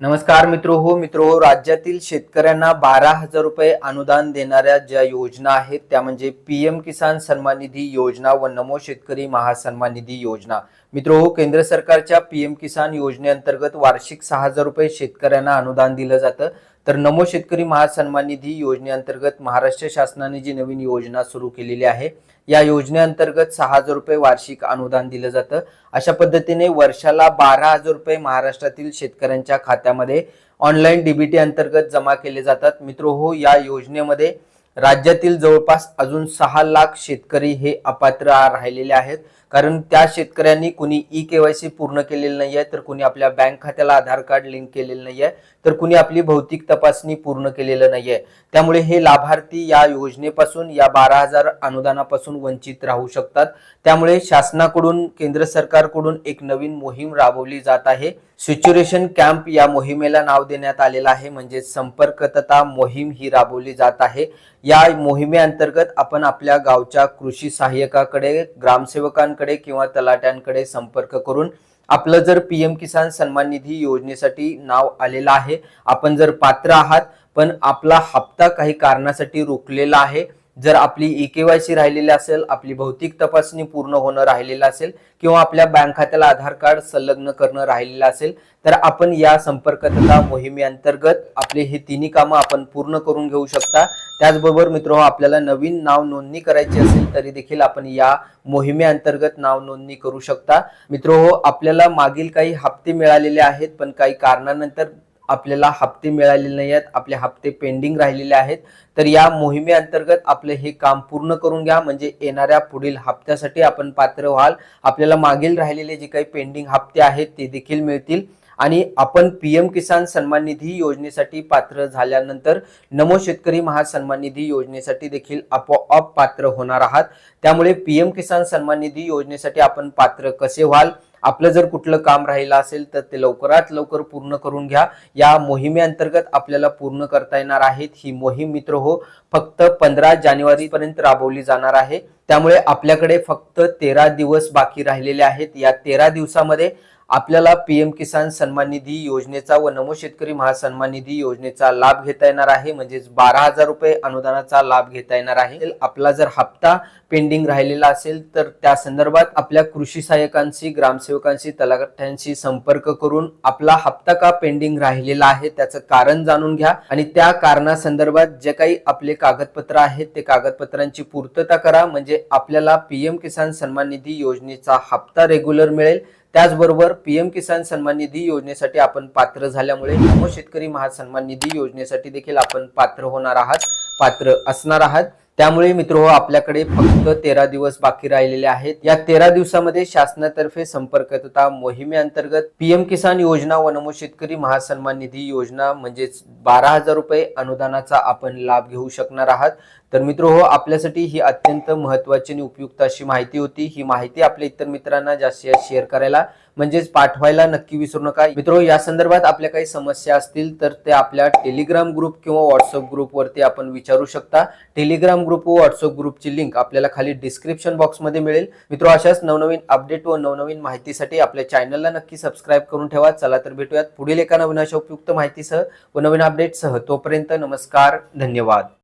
नमस्कार मित्र हो मित्र हो राज्यातील शेतकऱ्यांना बारा हजार रुपये अनुदान देणाऱ्या ज्या योजना आहेत त्या म्हणजे पी एम किसान सन्मान निधी योजना व नमो शेतकरी महासन्मान निधी योजना. मित्र हो केंद्र सरकारच्या पी एम किसान योजनेअंतर्गत वार्षिक सहा हजार रुपये शेतकऱ्यांना अनुदान दिलं जातं. तर नमो शेतकरी महासन्मान निधी योजनेअंतर्गत महाराष्ट्र शासनाने जी नवीन योजना सुरू केलेली आहे या योजनेअंतर्गत सहा हजार रुपये वार्षिक अनुदान दिलं जातं. अशा पद्धतीने वर्षाला बारा हजार रुपये महाराष्ट्रातील शेतकऱ्यांच्या खात्यामध्ये ऑनलाईन डीबीटी अंतर्गत जमा केले जातात. मित्र हो या योजनेमध्ये राज्यातील जवळपास अजून सहा लाख शेतकरी हे अपात्र राहिलेले आहेत. कारण त्या शेतकऱ्यांनी कुणी ई केवायसी पूर्ण केलेलं नाही आहे तर कुणी आपल्या बँक खात्याला आधार कार्ड लिंक केलेलं नाही आहे तर कुणी आपली भौतिक तपासणी पूर्ण केलेलं नाही आहे त्यामुळे हे लाभार्थी या योजनेपासून या बारा हजार अनुदानापासून वंचित राहू शकतात. त्यामुळे शासनाकडून केंद्र सरकारकडून एक नवीन मोहीम राबवली जात आहे. सिच्युरेशन कॅम्प या मोहिमेला नाव देण्यात आलेलं आहे म्हणजे संपर्कतता मोहीम ही राबवली जात आहे. या मोहिमेअंतर्गत आपण आपल्या गावच्या कृषी सहाय्यकाकडे ग्रामसेवकांकडे किंवा तलाट्यांकडे संपर्क करून आपलं जर पी एम किसान सन्मान निधी योजनेसाठी नाव आलेलं आहे आपण जर पात्र आहात पण आपला हप्ता काही कारणासाठी रोखलेला आहे जर आपली ई केवायसी राहिलेली असेल आपली भौतिक तपासणी पूर्ण होणं राहिलेलं असेल किंवा आपल्या बँक खात्याला आधार कार्ड संलग्न करणं राहिलेलं असेल तर आपण या संपर्कता मोहिमेअंतर्गत आपले हे तिन्ही कामं आपण पूर्ण करून घेऊ शकता. त्याचबरोबर मित्र आपल्याला नवीन नाव नोंदणी करायची असेल तरी देखील आपण या मोहिमेअंतर्गत नाव नोंदणी करू शकता. मित्र हो आपल्याला मागील काही हप्ते मिळालेले आहेत पण काही कारणानंतर आपल्याला हप्ते मिळालेले नाही आहेत आपले हप्ते पेंडिंग राहिलेले आहेत. तर या मोहिमेअंतर्गत आपले हे काम पूर्ण करून घ्या. म्हणजे येणाऱ्या पुढील हप्त्यासाठी आपण पात्र व्हाल. आपल्याला मागील राहिलेले जे काही पेंडिंग हप्ते आहेत ते देखील मिळतील. आणि आपण पी एम किसान सन्मान निधी योजनेसाठी पात्र झाल्यानंतर नमो शेतकरी महासन्मान निधी योजनेसाठी देखील आपोआप पात्र होणार आहात. त्यामुळे पी एम किसान सन्मान निधी योजनेसाठी आपण पात्र कसे व्हाल? आपलं जर कुठलं काम राहिलं असेल तर ते लवकरात लवकर पूर्ण करून घ्या. या मोहिमेअंतर्गत आपल्याला पूर्ण करता येणार आहेत ही मोहीम मित्र हो फक्त पंधरा जानेवारी पर्यंत राबवली जाणार आहे. त्यामुळे आपल्याकडे फक्त तेरा दिवस बाकी राहिलेले आहेत. या तेरा दिवसामध्ये आपल्याला पीएम किसान सन्मान निधी योजनेचा व नमो शेतकरी महासन्मान निधी योजनेचा लाभ घेता येणार आहे. म्हणजेच बारा हजार रुपये अनुदानाचा लाभ घेता येणार आहे. आपला जर हप्ता पेंडिंग राहिलेला असेल तर त्या संदर्भात आपल्या कृषी सहाय्यकांशी ग्रामसेवकांशी तलाठ्यांशी संपर्क करून आपला हप्ता का पेंडिंग राहिलेला आहे त्याचं कारण जाणून घ्या. आणि त्या कारणासंदर्भात जे काही आपले कागदपत्र आहेत ते कागदपत्रांची पूर्तता करा. म्हणजे आपल्याला पीएम किसान सन्मान निधी योजनेचा हप्ता रेग्युलर मिळेल. त्याचबरोबर पीएम किसान सन्मान निधी योजनेसाठी आपण पात्र झाल्यामुळे नमो शेतकरी महासन्मान निधी योजनेसाठी देखील आपण पात्र होणार आहात पात्र असणार आहात. त्यामुळे मित्र हो आपल्याकडे फक्त तेरा दिवस बाकी राहिलेले आहेत. या तेरा दिवसामध्ये शासनातर्फे संपर्कता मोहिमेअंतर्गत पीएम किसान योजना व नमो शेतकरी महासन्मान निधी योजना म्हणजेच बारा हजार रुपये अनुदानाचा आपण लाभ घेऊ शकणार आहात. तर मित्र हो आपल्यासाठी ही अत्यंत महत्वाची आणि उपयुक्त अशी माहिती होती. ही माहिती आपल्या इतर मित्रांना जास्तीत जास्त शेअर करायला म्हणजेच पाठवायला नक्की विसरू नका. मित्रो या संदर्भात आपल्या काही समस्या असतील तर ते आपल्या टेलिग्राम ग्रुप किंवा व्हॉट्सअप ग्रुपवरती आपण विचारू शकता. टेलिग्राम ग्रुप व व्हॉट्सअप ग्रुपची लिंक आपल्याला खाली डिस्क्रिप्शन बॉक्समध्ये मिळेल. मित्रो अशाच नवनवीन अपडेट व नवनवीन माहितीसाठी आपल्या चॅनलला नक्की सबस्क्राईब करून ठेवा. चला तर भेटूयात पुढील एका नवीन अशा उपयुक्त माहितीसह व नवीन अपडेटसह तोपर्यंत नमस्कार धन्यवाद.